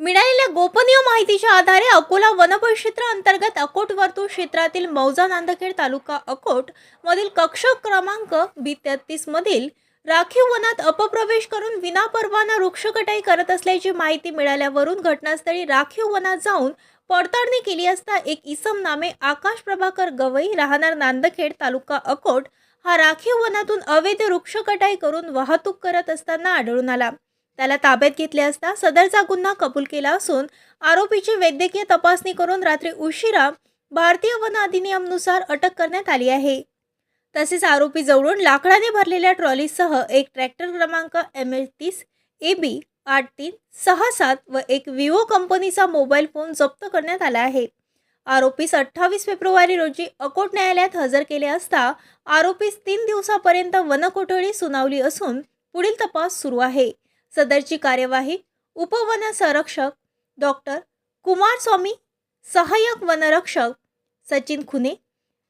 मिळालेल्या गोपनीय माहितीच्या आधारे अकोला वनपरिक्षेत्र अंतर्गत अकोट वर्तुळ क्षेत्रातील मौजा नांदखेड तालुका अकोट मधील कक्ष क्रमांक बी तेहतीस मधील राखीव वनात अपप्रवेश करून विनापरवाना वृक्षकटाई करत असल्याची माहिती मिळाल्यावरून घटनास्थळी राखीव वनात जाऊन पडताळणी केली असता एक इसम नामे आकाश प्रभाकर गवई राहणार नांदखेड तालुका अकोट हा राखीव वनातून अवैध वृक्षकटाई करून वाहतूक करत असताना आढळून आला. त्याला ताब्यात घेतले असता सदरचा गुन्हा कबूल केला असून आरोपीची वैद्यकीय तपासणी करून रात्री उशिरा भारतीय वन अधिनियमनुसार अटक करण्यात आली आहे. तसेच आरोपी जवळून लाकडाने भरलेल्या ट्रॉलीसह एक ट्रॅक्टर क्रमांक एम एल तीस ए बी आठ तीन सहा सात व एक विवो कंपनीचा मोबाईल फोन जप्त करण्यात आला आहे. आरोपीस अठ्ठावीस फेब्रुवारी रोजी अकोट न्यायालयात हजर केले असता आरोपीस तीन दिवसापर्यंत वनकोठडी सुनावली असून पुढील तपास सुरू आहे. सदरची कार्यवाही उपवन संरक्षक डॉक्टर कुमारस्वामी सहाय्यक वनरक्षक सचिन खुने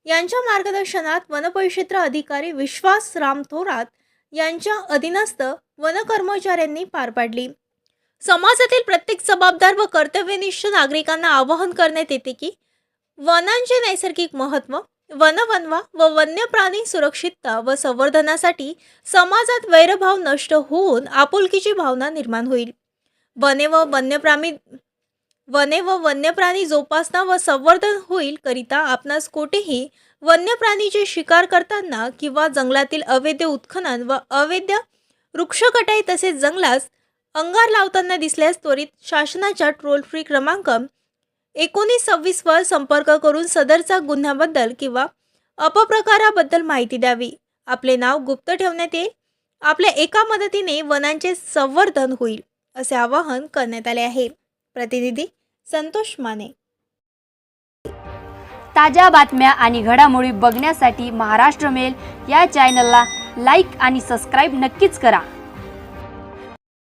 यांच्या मार्गदर्शनात वनपरिक्षेत्र अधिकारी विश्वास राम थोरात यांच्या अधीनस्थ वनकर्मचाऱ्यांनी पार पाडली. समाजातील प्रत्येक जबाबदार व कर्तव्यनिष्ठ नागरिकांना आवाहन करण्यात येते की वनांचे नैसर्गिक महत्त्व वनवनवा व वन्य प्राणी सुरक्षितता व संवर्धनासाठी समाजात वैरभाव नष्ट होऊन आपुलकीची भावना निर्माण होईल. वने व वन्यप्राणी वने व वन्यप्राणी जोपासना व संवर्धन होईल करिता आपणास कोठेही वन्यप्राणीचे शिकार करताना किंवा जंगलातील अवैध उत्खनन व अवैध वृक्षकटाई तसेच जंगलास अंगार लावताना दिसल्यास त्वरित शासनाच्या टोल फ्री क्रमांक एकोणीस सव्वीसवर संपर्क करून सदरचा गुन्ह्याबद्दल किंवा अपप्रकाराबद्दल माहिती द्यावी. आपले नाव गुप्त ठेवण्यात येईल. आपल्या एका मदतीने वनांचे संवर्धन होईल असे आवाहन करण्यात आले आहे. प्रतिनिधी संतोष माने. ताज्या बातम्या आणि घडामोडी बघण्यासाठी महाराष्ट्र मेल या चॅनलला लाईक आणि सबस्क्राईब नक्कीच करा.